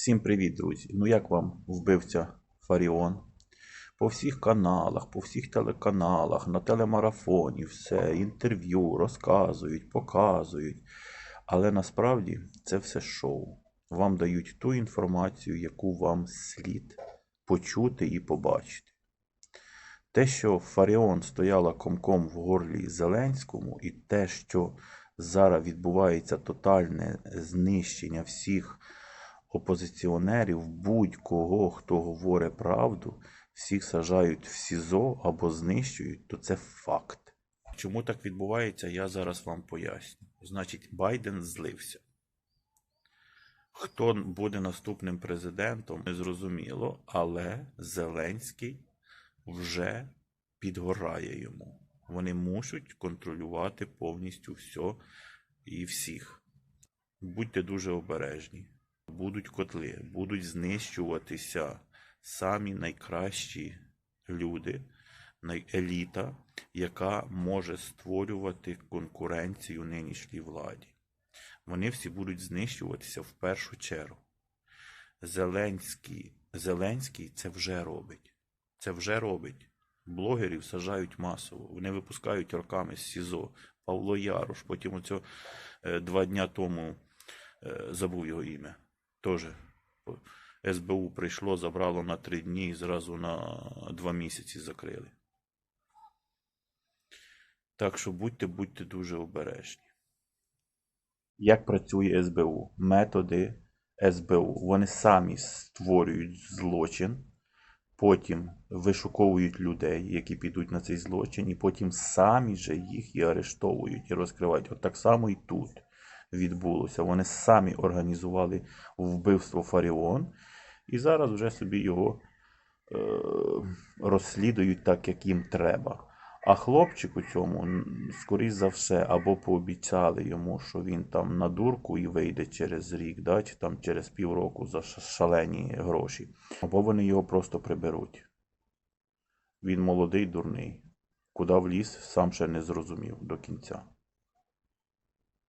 Всім привіт, друзі! Ну як вам вбивця Фаріон? По всіх каналах, по всіх телеканалах, на телемарафоні, все, інтерв'ю розказують, показують. Але насправді це все шоу. Вам дають ту інформацію, яку вам слід почути і побачити. Те, що Фаріон стояла комком в горлі Зеленському, і те, що зараз відбувається тотальне знищення всіх опозиціонерів, будь-кого, хто говорить правду, всіх сажають в СІЗО або знищують, то це факт. Чому так відбувається, я зараз вам поясню. Значить, Байден злився. Хто буде наступним президентом, не зрозуміло, але Зеленський вже підгорає йому. Вони мусять контролювати повністю все і всіх. Будьте дуже обережні. Будуть котли, будуть знищуватися самі найкращі люди, найеліта, яка може створювати конкуренцію нинішній владі. Вони всі будуть знищуватися в першу чергу. Зеленський, Зеленський це вже робить. Це вже робить. Блогерів сажають масово. Вони випускають роками з СІЗО. Павло Ярош, потім оцього е, два дня тому е, забув його ім'я. Теж СБУ прийшло, забрало на три дні і зразу на два місяці закрили. Так що будьте, будьте дуже обережні. Як працює СБУ? Методи СБУ. Вони самі створюють злочин, потім вишуковують людей, які підуть на цей злочин, і потім самі же їх і арештовують, і розкривають. От так само і тут відбулося. Вони самі організували вбивство Фаріон, і зараз вже собі його е, розслідують так, як їм треба. А хлопчику цьому, скоріш за все, або пообіцяли йому, що він там на дурку і вийде через рік, да, чи там через півроку за шалені гроші, або вони його просто приберуть. Він молодий, дурний. Куди вліз, сам ще не зрозумів до кінця.